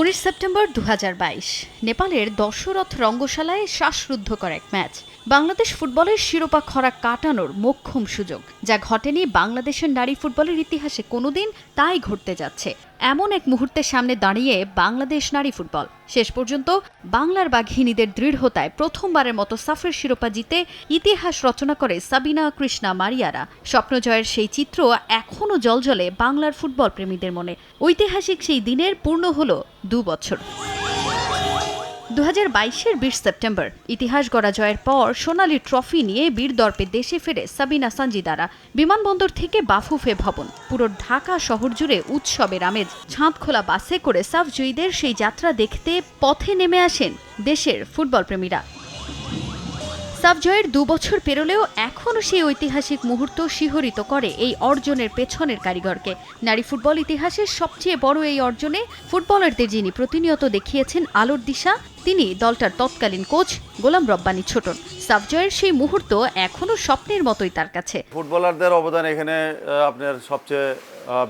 উনিশ সেপ্টেম্বর দু হাজার বাইশ, নেপালের দশরথ রঙ্গশালায় শ্বাসরুদ্ধ শ্বাসরুদ্ধকর এক ম্যাচ। বাংলাদেশ ফুটবলের শিরোপা খরা কাটানোর মোক্ষম সুযোগ, যা ঘটেনি বাংলাদেশের নারী ফুটবলের ইতিহাসে কোনোদিন তাই ঘটতে যাচ্ছে। এমন এক মুহূর্তের সামনে দাঁড়িয়ে বাংলাদেশ নারী ফুটবল। শেষ পর্যন্ত বাংলার বাঘিনীদের দৃঢ়তায় প্রথমবারের মতো সাফের শিরোপা জিতে ইতিহাস রচনা করে সাবিনা কৃষ্ণা মারিয়ারা। স্বপ্নজয়ের সেই চিত্র এখনও জলজলে বাংলার ফুটবল প্রেমীদের মনে। ঐতিহাসিক সেই দিনের পূর্ণ হল দু বছর। দু হাজার বাইশের বিশ সেপ্টেম্বর, ইতিহাস গড়া জয়ের পর সোনালি ট্রফি নিয়ে বীর দর্পে দেশে ফেরে সাবিনা সানজিদারা বিমানবন্দর থেকে বাফুফে ভবন। পুরো ঢাকা শহর জুড়ে উৎসবের আমেজ। ছাঁদখোলা বাসে করে সাফ জয়ীদের সেই যাত্রা দেখতে পথে নেমে আসেন দেশের ফুটবল প্রেমীরা সাফ জয়ের দু বছর পেরোলেও এখনও সেই ঐতিহাসিক মুহূর্ত শিহরিত করে এই অর্জনের পেছনের কারিগরকে। নারী ফুটবল ইতিহাসের সবচেয়ে বড় এই অর্জনে ফুটবলারদের যিনি প্রতিনিয়ত দেখিয়েছেন আলোর দিশা, তিনি দলটার তৎকালীন কোচ গোলাম রব্বানি ছোটন। সাফ জয়ের সেই মুহূর্ত এখনও স্বপ্নের মতোই তার কাছে। ফুটবলারদের অবদান এখানে আপনার সবচেয়ে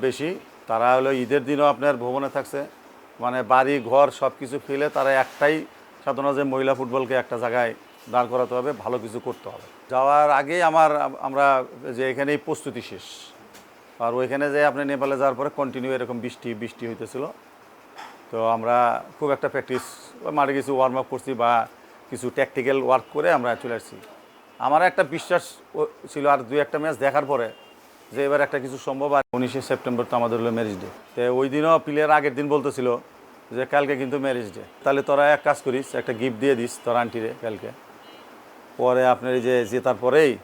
বেশি। তারা হলো ঈদের দিনও আপনার ভ্রমণে থাকছে। মানে বাড়ি, ঘর সব কিছু ফেলে তারা একটাই সাধারণত যে মহিলা ফুটবলকে একটা জায়গায় দাঁড় করাতে হবে, ভালো কিছু করতে হবে। যাওয়ার আগেই আমার, আমরা যে এখানেই প্রস্তুতি শেষ। আর ওইখানে যে আপনি নেপালে যাওয়ার পরে কন্টিনিউ এরকম বৃষ্টি বৃষ্টি হইতেছিল। তো আমরা খুব একটা প্র্যাকটিস মাঠে কিছু ওয়ার্ম আপ করছি বা কিছু ট্যাকটিক্যাল ওয়ার্ক করে আমরা চলে আসছি। আমার একটা বিশ্বাস ছিল আর দুই একটা ম্যাচ দেখার পরে যে এবার একটা কিছু সম্ভব আর উনিশে সেপ্টেম্বর তো আমাদের হলো ম্যারেজ ডে তো ওই দিনও প্লেয়ার আগের দিন বলতেছিল যে কালকে কিন্তু ম্যারেজ ডে তাহলে তোরা এক কাজ করিস, একটা গিফট দিয়ে দিস তোর আন্টিরে কালকে। পরে আপনার এই যে জেতার পরেই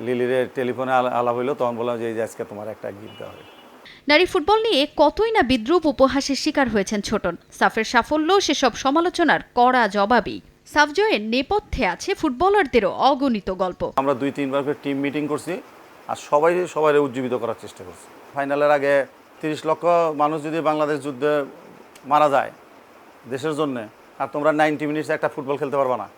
লিলিরে টেলিফোনে আলা- আলাপ হইল তখন বললাম যে আজকে তোমার একটা গিফট দেওয়া হবে নারী ফুটবল নিয়ে কতই না বিদ্রুপ উপহাসের শিকার হয়েছেন ছোটন। সাফের সাফল্য সেসব সমালোচনার কড়া জবাবই। সাফ জয়ের নেপথ্যে আছে ফুটবলারদেরও অগণিত গল্প। আমরা দুই তিনবার করে টিম মিটিং করছি আর সবাই সবাই উজ্জীবিত করার চেষ্টা করছি। ফাইনালের আগে তিরিশ লক্ষ মানুষ যদি বাংলাদেশ যুদ্ধে মারা যায় দেশের জন্য আর তোমরা নাইনটি মিনিটস একটা ফুটবল খেলতে পারবা না।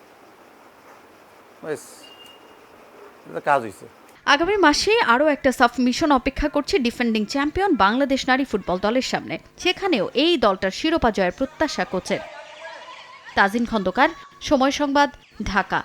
কাজ হয়েছে আগামী মাসে আরও একটা সাফ মিশন অপেক্ষা করছে ডিফেন্ডিং চ্যাম্পিয়ন বাংলাদেশ নারী ফুটবল দলের সামনে। সেখানেও এই দলটার শিরোপা জয়ের প্রত্যাশা কোচের তাজিন খন্দকার, সময় সংবাদ, ঢাকা।